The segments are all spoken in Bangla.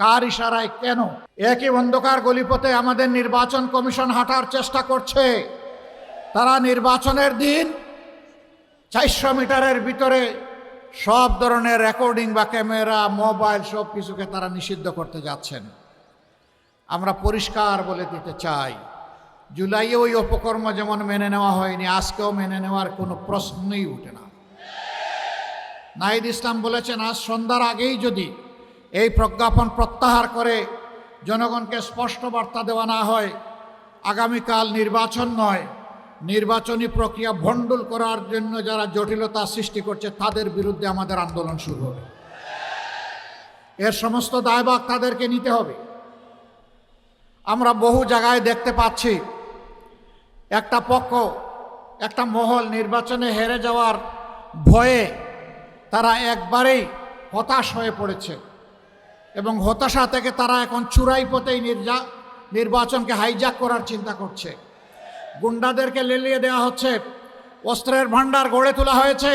কার ইশারায় কেন? একই অন্ধকার গলিপথে আমাদের নির্বাচন কমিশন হাঁটার চেষ্টা করছে। তারা নির্বাচনের দিন চারশো মিটারের ভিতরে সব ধরনের রেকর্ডিং বা ক্যামেরা, মোবাইল সব কিছুকে তারা নিষিদ্ধ করতে যাচ্ছেন। আমরা পরিষ্কার বলে দিতে চাই, জুলাইয়ে ওই অপকর্ম যেমন মেনে নেওয়া হয়নি, আজকেও মেনে নেওয়ার কোনো প্রশ্নই উঠে না। নাহিদ ইসলাম বলেছেন, আজ সন্ধ্যার আগেই যদি এই প্রজ্ঞাপন প্রত্যাহার করে জনগণকে স্পষ্ট বার্তা দেওয়া না হয়, আগামীকাল নির্বাচন নয়। নির্বাচনী প্রক্রিয়া ভণ্ডুল করার জন্য যারা জটিলতা সৃষ্টি করছে, তাদের বিরুদ্ধে আমাদের আন্দোলন শুরু হবে। এর সমস্ত দায়ভাগ তাদেরকে নিতে হবে। আমরা বহু জায়গায় দেখতে পাচ্ছি, একটা পক্ষ, একটা মহল নির্বাচনে হেরে যাওয়ার ভয়ে তারা একবারেই হতাশ হয়ে পড়েছে। এবং হতাশা থেকে তারা এখন চূড়াই পথেই নির্যা নির্বাচনকে হাইজ্যাক করার চিন্তা করছে। গুন্ডাদেরকে লেলিয়ে দেওয়া হচ্ছে। অস্ত্রের ভাণ্ডার গড়ে তোলা হয়েছে।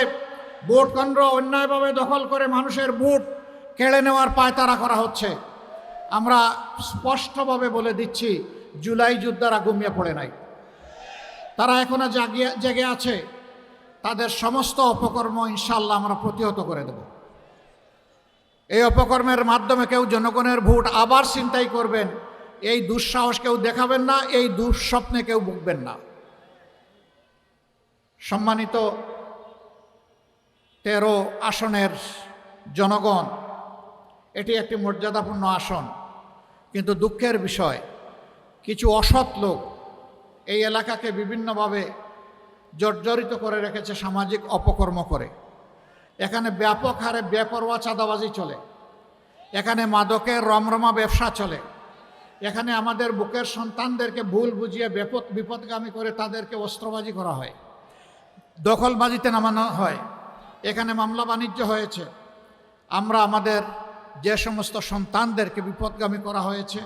ভোট কেন্দ্র অন্যায়ভাবে দখল করে মানুষের ভোট কেড়ে নেওয়ার পায়তারা করা হচ্ছে। আমরা স্পষ্টভাবে বলে দিচ্ছি, জুলাই যোদ্ধারা ঘুমিয়ে পড়ে নাই। তারা এখনও জাগিয়ে, জেগে আছে। তাদের সমস্ত অপকর্ম ইনশাল্লাহ আমরা প্রতিহত করে দেব। এই অপকর্মের মাধ্যমে কেউ জনগণের ভোট আবার চিন্তাই করবেন, এই দুঃসাহস কেউ দেখাবেন না, এই দুঃস্বপ্নে কেউ ভুগবেন না। সম্মানিত তেরো আসনের জনগণ, এটি একটি মর্যাদাপূর্ণ আসন, কিন্তু দুঃখের বিষয়, কিছু অসৎ লোক এই এলাকাকে বিভিন্নভাবে জর্জরিত করে রেখেছে সামাজিক অপকর্ম করে। এখানে ব্যাপক হারে বেপরোয়া চাঁদাবাজি চলে। এখানে মাদকের রমরমা ব্যবসা চলে। এখানে আমাদের বুকের সন্তানদেরকে ভুল বুঝিয়ে বিপদ বিপদগামী করে তাদেরকে অস্ত্রবাজি করা হয়। দখলবাজিতে নামানো হয়। এখানে মামলা বাণিজ্য হয়েছে। আমরা আমাদের যে সমস্ত সন্তানদেরকে বিপদগামী করা হয়েছে,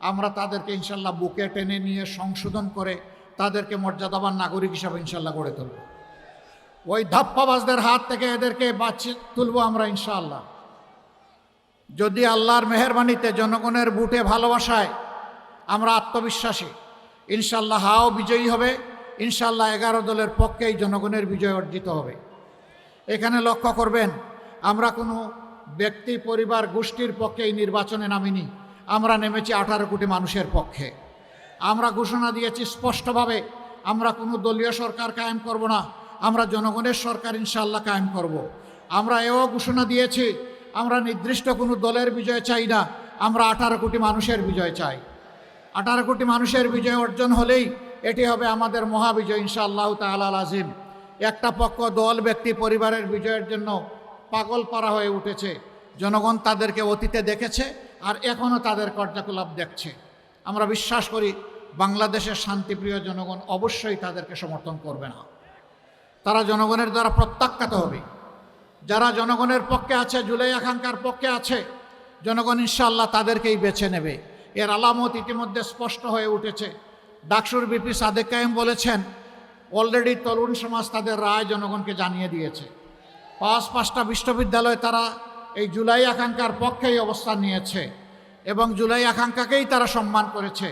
আমরা তাদেরকে ইনশাল্লাহ বুকে টেনে নিয়ে সংশোধন করে তাদেরকে মর্যাদাবান নাগরিক হিসাবে ইনশাল্লাহ গড়ে তুলব। ওই ধাপ্পাবাজদের হাত থেকে এদেরকে বাঁচিয়ে তুলব আমরা ইনশাআল্লাহ। যদি আল্লাহর মেহরবানিতে জনগণের বুটে ভালোবাসায় আমরা আত্মবিশ্বাসী ইনশাল্লাহ হাও বিজয়ী হবে ইনশাল্লাহ এগারো দলের পক্ষেই জনগণের বিজয় অর্জিত হবে। এখানে লক্ষ্য করবেন, আমরা কোনো ব্যক্তি, পরিবার, গোষ্ঠীর পক্ষে এই নির্বাচনে নামিনি, আমরা নেমেছি আঠারো কোটি মানুষের পক্ষে। আমরা ঘোষণা দিয়েছি স্পষ্টভাবে, আমরা কোনো দলীয় সরকার কায়েম করব না আমরা জনগণের সরকার ইনশাল্লাহ কায়েম করব। আমরা এও ঘোষণা দিয়েছি, আমরা নির্দিষ্ট কোনো দলের বিজয় চাই না, আমরা আঠারো কোটি মানুষের বিজয় চাই। আঠারো কোটি মানুষের বিজয় অর্জন হলেই এটি হবে আমাদের মহাবিজয় ইনশাআল্লাহ তালাল আজিম একটা পক্ষ দল, ব্যক্তি, পরিবারের বিজয়ের জন্য পাগল পারা হয়ে উঠেছে। জনগণ তাদেরকে অতীতে দেখেছে আর এখনও তাদের কার্যকলাপ দেখছে। আমরা বিশ্বাস করি, বাংলাদেশের শান্তিপ্রিয় জনগণ অবশ্যই তাদেরকে সমর্থন করবে না। তারা জনগণের দ্বারা প্রত্যাখ্যাত হবে। যারা জনগণের পক্ষে আছে জুলাই আকাঙ্ক্ষার পক্ষে আছে, জনগণ ইনশাল্লাহ তাদেরকেই বেছে নেবে। এর আলামত ইতিমধ্যে স্পষ্ট হয়ে উঠেছে। ডাকসুর বিপি সাদেক কায়েম বলেছেন, অলরেডি তরুণ সমাজ তাদের রায় জনগণকে জানিয়ে দিয়েছে। পাঁচ পাঁচটা বিশ্ববিদ্যালয় তারা এই জুলাই আকাঙ্ক্ষার পক্ষেই অবস্থান নিয়েছে এবং জুলাই আকাঙ্ক্ষাকেই তারা সম্মান করেছে।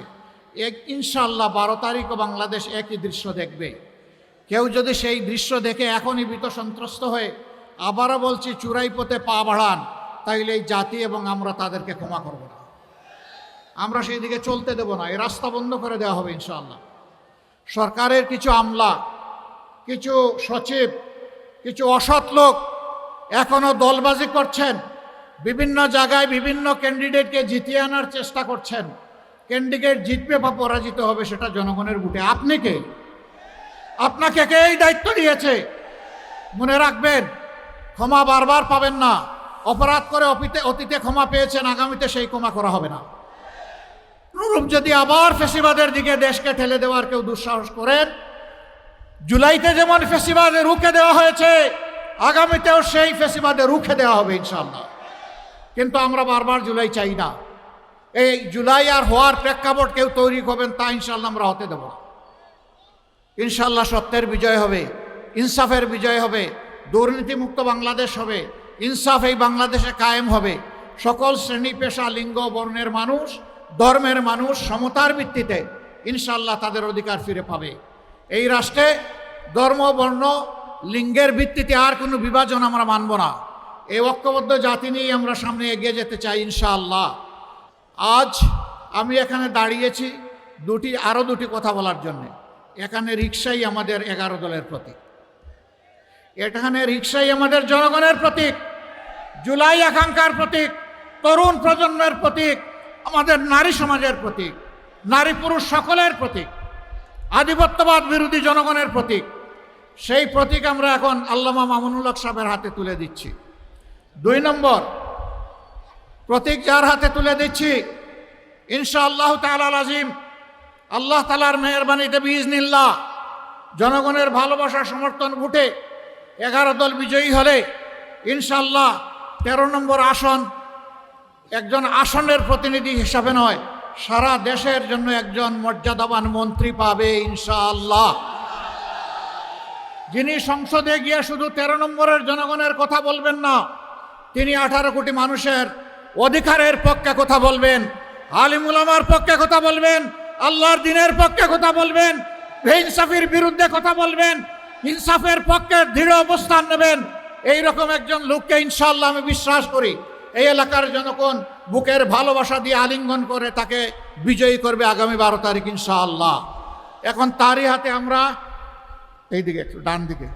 এক ইনশাল্লাহ বারো তারিখও বাংলাদেশ একই দৃশ্য দেখবে। কেউ যদি সেই দৃশ্য দেখে এখনই ভীত সন্ত্রস্ত হয়ে আবারও বলছি চূড়াই পথে পা বাড়ান, তাইলে এই জাতি এবং আমরা তাদেরকে ক্ষমা করব না। আমরা সেই দিকে চলতে দেব না, এই রাস্তা বন্ধ করে দেওয়া হবে ইনশাআল্লাহ। সরকারের কিছু আমলা, কিছু সচিব, কিছু অসৎ লোক এখনও দলবাজি করছেন, বিভিন্ন জায়গায় বিভিন্ন ক্যান্ডিডেটকে জিতিয়ে আনার চেষ্টা করছেন, ক্যান্ডিডেট জিতবে বা পরাজিত হবে সেটা জনগণের বুটে আপনি কে? আপনাকে কে এই দায়িত্ব দিয়েছে? মনে রাখবেন, ক্ষমা বারবার পাবেন না। অপরাধ করে অতীতে অতীতে ক্ষমা পেয়েছেন, আগামীতে সেই ক্ষমা করা হবে না। অনুরূপ যদি আবার ফেসিবাদের দিকে দেশকে ঠেলে দেওয়ার কেউ দুঃসাহস করেন, জুলাইতে যেমন ফেসিবাদে রুখে দেওয়া হয়েছে, আগামীতেও সেই ফেসিবাদে রুখে দেওয়া হবে ইনশাল্লাহ কিন্তু আমরা বারবার জুলাই চাই না। এই জুলাই আর হওয়ার প্রেক্ষাপট কেউ তৈরি করবেন তা ইনশাল্লাহ আমরা হতে দেব না। ইনশাল্লাহ সত্যের বিজয় হবে, ইনসাফের বিজয় হবে, দুর্নীতিমুক্ত বাংলাদেশ হবে, ইনসাফ এই বাংলাদেশে কায়েম হবে। সকল শ্রেণি, পেশা, লিঙ্গ, বর্ণের মানুষ, ধর্মের মানুষ সমতার ভিত্তিতে ইনশাল্লাহ তাদের অধিকার ফিরে পাবে। এই রাষ্ট্রে ধর্ম, বর্ণ, লিঙ্গের ভিত্তিতে আর কোনো বিভাজন আমরা মানব না। এই ঐক্যবদ্ধ জাতি নিয়েই আমরা সামনে এগিয়ে যেতে চাই ইনশাআল্লাহ। আজ আমি এখানে দাঁড়িয়েছি দুটি, আরও দুটি কথা বলার জন্যে। এখানে রিক্সাই আমাদের এগারো দলের প্রতীক। এখানে রিক্সাই আমাদের জনগণের প্রতীক। জুলাই আকাঙ্ক্ষার প্রতীক, তরুণ প্রজন্মের প্রতীক, আমাদের নারী সমাজের প্রতীক, নারী পুরুষ সকলের প্রতীক, আধিপত্যবাদ বিরোধী জনগণের প্রতীক। সেই প্রতীক আমরা এখন আল্লামা মামুনুল হক সাহেবের হাতে তুলে দিচ্ছি। দুই নম্বর প্রতীক যার হাতে তুলে দিচ্ছি ইনশা আল্লাহ তালাল আজিম আল্লাহ তালার মেহরবানিতে বিজনিল্লাহ জনগণের ভালোবাসা সমর্থন উঠে এগারো দল বিজয়ী হলে ইনশাল্লাহ তেরো নম্বর আসন একজন আসনের প্রতিনিধি হিসাবে নয়, সারা দেশের জন্য একজন মর্যাদাবান মন্ত্রী পাবে ইনশাআল্লাহ। যিনি সংসদে গিয়ে শুধু তেরো নম্বরের জনগণের কথা বলবেন না, তিনি আঠারো কোটি মানুষের অধিকারের পক্ষে কথা বলবেন আলিমুলামার পক্ষে কথা বলবেন আল্লাহর দিনের পক্ষে কথা বলবেন ইনসাফির বিরুদ্ধে কথা বলবেন, ইনসাফের পক্ষে দৃঢ় অবস্থান নেবেন। এই রকম একজন লোককে ইনশাল্লাহ আমি বিশ্বাস করি, এই এলাকার জনগণ বুকের ভালোবাসা দিয়ে আলিঙ্গন করে তাকে বিজয়ী করবে আগামী বারো তারিখ ইনশাআল্লাহ। এখন তারই হাতে আমরা এই দিকে একটু ডান দিকে।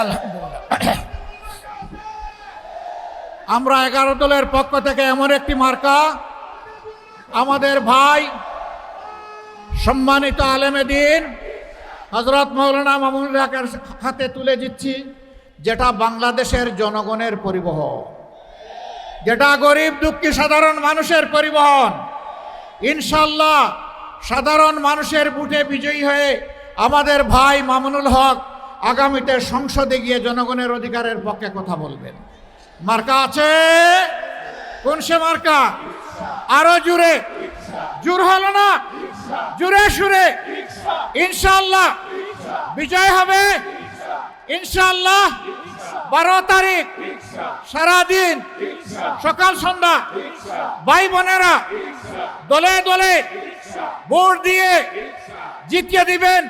আলহামদুলিল্লাহ। আমরা এগারো দলের পক্ষ থেকে এমন একটি মার্কা। আমাদের ভাই সম্মানিত আলেমে দিন হজরত মৌলানা মামুনুল হকের হাতে তুলে দিচ্ছি, যেটা বাংলাদেশের জনগণের পরিবহন। যেটা গরিব, দুঃখী, সাধারণ মানুষের পরিবহন। ইনশাল্লাহ সাধারণ মানুষের বুটে বিজয়ী হয়ে আমাদের ভাই মামুনুল হক আগামীতে সংসদে গিয়ে জনগণের অধিকারের পক্ষে কথা বলবেন। মার্কা আছে? কোন সে মার্কা? আরও জুড়ে জোর হলো না? জুড়ে সুরে। ইনশাল্লাহ বিজয় হবে? ইনশাল্লাহ বারো তারিখ। সারাদিন। সকাল সন্ধ্যা। ভাই বোনেরা, দলে দলে ভোট দিয়ে জিতিয়ে দিবেন।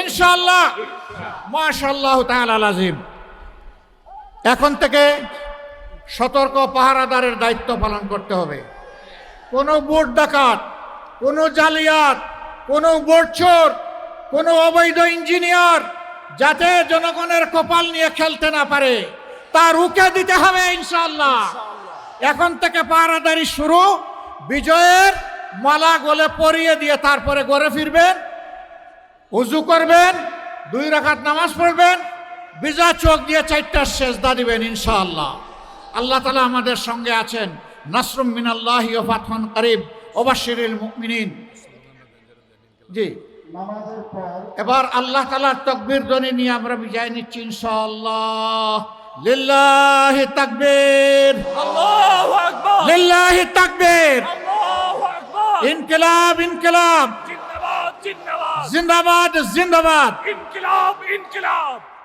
ইনশাল্লাহ মাশাল্লাহ তাআলা আজিম এখন থেকে সতর্ক পাহারাদারের দায়িত্ব পালন করতে হবে। কোনো ভোট ডাকাত, কোনো জালিয়াত, কোনো ভোট চোর কোনো অবৈধ ইঞ্জিনিয়ার যাতে জনগণের কপাল নিয়ে খেলতে না পারে তা রুখে দিতে হবে ইনশাল্লাহ এখন থেকে পাহারাদারি শুরু, বিজয়ের মালা গলে পরিয়ে দিয়ে তারপরে গড়ে ফিরবেন, উজু করবেন, দুই রাখাত নামাজ পড়বেন বিজা চোখ দিয়ে চারটা সেজদা দিবেন ইনশাআল্লাহ। আল্লাহ তালা আমাদের সঙ্গে আছেন। নাসরুম মিনাল্লাহ ও ফাতহান করিব ওবাশিরুল মুমিনিন। জি। এবার আল্লাহ তালার তকবীর ধ্বনি নিয়ে আমরা বিজয় নিচ্ছি ইনশাআল্লাহ। লিল্লাহি তাকবীর। আল্লাহু আকবার। লিল্লাহি তাকবীর। আল্লাহু আকবার। ইনকিলাব ইনকিলাব। জিন্দাবাদ জিন্দাবাদ। জিন্দাবাদ জিন্দাবাদ। ইনকিলাব ইনকিলাব।